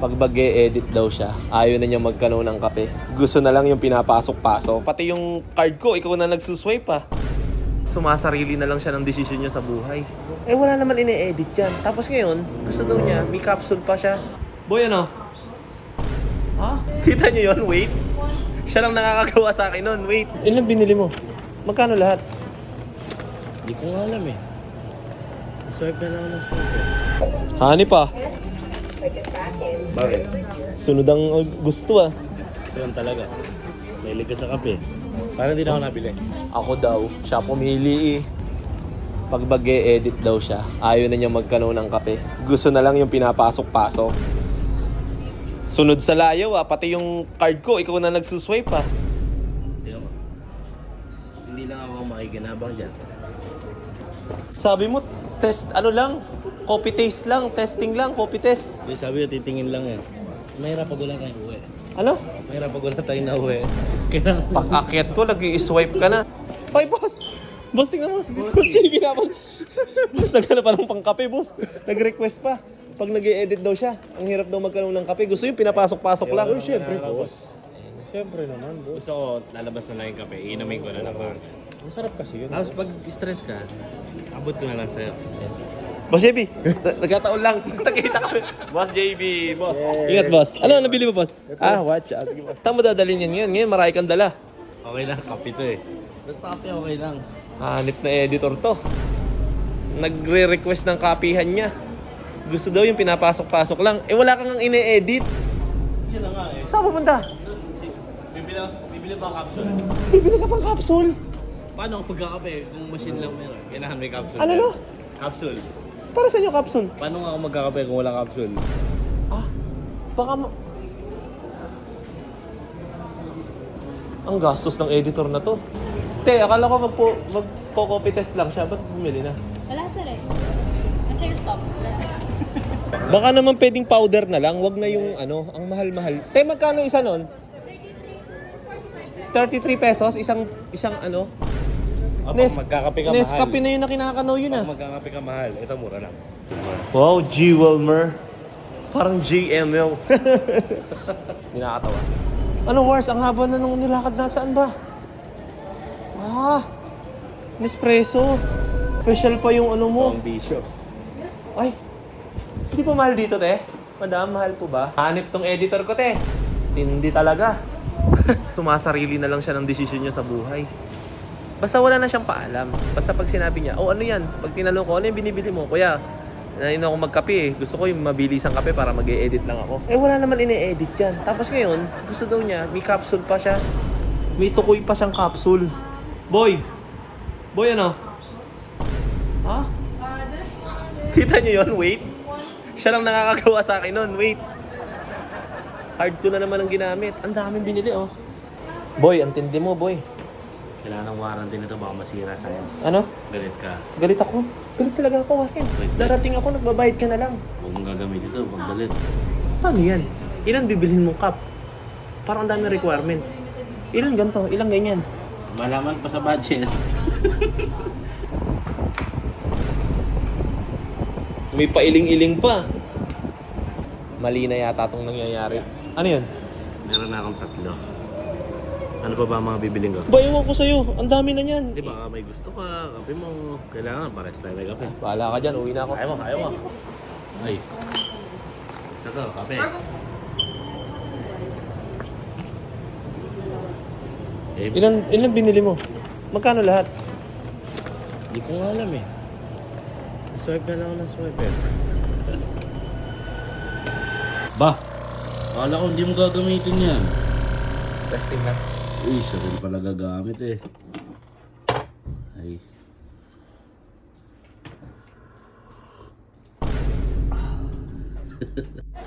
Pag mag edit daw siya, ayaw na niya magkano ng kape. Gusto na lang yung pinapasok-pasok. Pati yung card ko, ikaw na nagsuswipe pa. Sumasarili na lang siya ng desisyon niya sa buhay. Eh wala naman ine-edit yan. Tapos ngayon, gusto daw niya, may capsule pa siya. Boy ano? Ha? Kita niyo yon Wait. Siya lang nakakagawa sa akin nun. Wait. Ilan binili mo? Magkano lahat? Hindi ko alam eh. Swipe na lang ako ng swipe eh. Hani pa. Bakit? Sunod ang uh, gusto ah. Ganun talaga. Mahilig ka sa kape. Parang hindi na ako nabili. Ako daw, siya pumili eh. Pag mag edit daw siya, ayaw na niya magkano ng kape. Gusto na lang yung pinapasok-pasok. Sunod sa layaw ah, pati yung card ko, ikaw na nagsuswipe ah. Hindi lang ako makikinabang dyan. Sabi mo, test, ano lang, copy taste lang, testing lang, copy test. Hindi sabi ko titingin lang eh. Mahirap pag wala tayong uwi. Ano? Mahirap pag wala tayong nauwi. Kailangan Pag akyat ko, nag-i-swipe ka na. Hoy, boss! Boss, tingnan mo. Boss, JB na boss. naghanap pa ng pangkape, boss. Nag-request pa. Pag nag edit daw siya, ang hirap daw magkaroon ng kape. Gusto yung pinapasok-pasok lang. Uy, syempre, boss. Siyempre naman, boss. Gusto ko, lalabas na lang yung kape. Iinumin ko na lang. Masarap kasi yun. Tapos pag stress ka, abot ko na lang sa'yo. Boss JB, nagkataon lang. Nakita kami. Boss JB, boss. Ingat, boss. Ano, nabili mo, boss? Ah, watch. Ah, sige, boss. Saan mo dadalhin yan ngayon? Ngayon, marami kang dala. Okay lang, kape to eh. Basta kape okay lang. Hanip na editor to. Nagre-request ng kapihan niya. Gusto daw yung pinapasok-pasok lang. Eh, wala kang ine-edit. Yun na nga eh. Saan pupunta? Bibili, bibili pa ang capsule. Bibili ka pang capsule. Paano kung magkakape kung machine lang meron? Kailangan may capsule. Ano no? Capsule. Para sa inyo capsule? Paano nga ako magkakape kung wala capsule? Ah, baka ma... Ang gastos ng editor na to. Te, akala ko magpo, magpo-copy test lang siya. Ba't bumili na? Wala sir eh. Kasi yung stop. Wala. Baka naman pwedeng powder na lang. Wag na yung ano, ang mahal-mahal. Te, magkano isa nun? 33 pesos? Isang, isang ano? Oh, Nes- magkakape ka Nescafe mahal. na yun na kinakanaw yun ah. Pag magkakape ka mahal, ito mura lang. Wow, G. Wilmer. Parang JML. Hindi nakakatawa. Ano, Wars? Ang haba na nung nilakad na. Saan ba? Ah, Nespresso. Special pa yung ano mo. Ang bisyo. Ay, hindi pa mahal dito, te? Madam, mahal po ba? Hanip tong editor ko, te. Tindi talaga. Tumasarili na lang siya ng desisyon niya sa buhay. Basta wala na siyang paalam. Basta pag sinabi niya, oh ano yan? Pag tinanong ko, ano yung binibili mo? Kuya, nain ako magkape eh. Gusto ko yung mabilis ang kape para mag edit lang ako. Eh wala naman ine-edit yan. Tapos ngayon, gusto daw niya, may capsule pa siya. May tukoy pa siyang capsule. Boy! Boy ano? Ha? Kita niyo yon Wait. Siya lang nakakagawa sa akin nun. Wait. Hard ko na naman ang ginamit. Ang daming binili, oh. Boy, ang tindi mo, boy. Kailangan ng warranty nito baka masira sa'yo. Ano? Galit ka. Galit ako. Galit talaga ako, Wakin. Darating ako, nagbabayad ka na lang. Huwag mong gagamitin ito pag galit. Paano yan? Ilan bibilhin mong cup? Parang ang dami requirement. Ilan ganito? Ilang ganyan? Malaman pa sa budget. May pailing-iling pa. Mali na yata itong nangyayari. Ano yun? Meron na akong tatlo. Ano pa ba ang mga bibiling ko? Ba, ewan ko sa'yo. Ang dami na yan. Di ba may gusto ka, kape mo. Kailangan, pares tayo may kape. Bahala ka dyan. Uwi na ako. Ayaw mo, ayaw mo. Ay. Isa to, kape. Eh, Ilan, ilan binili mo? Magkano lahat? Hindi ko nga alam eh. Swipe na lang ako ng swipe eh. Ba? Akala ko hindi mo gagamitin yan. Testing na. Uy, siya rin pala gagamit eh. Ay.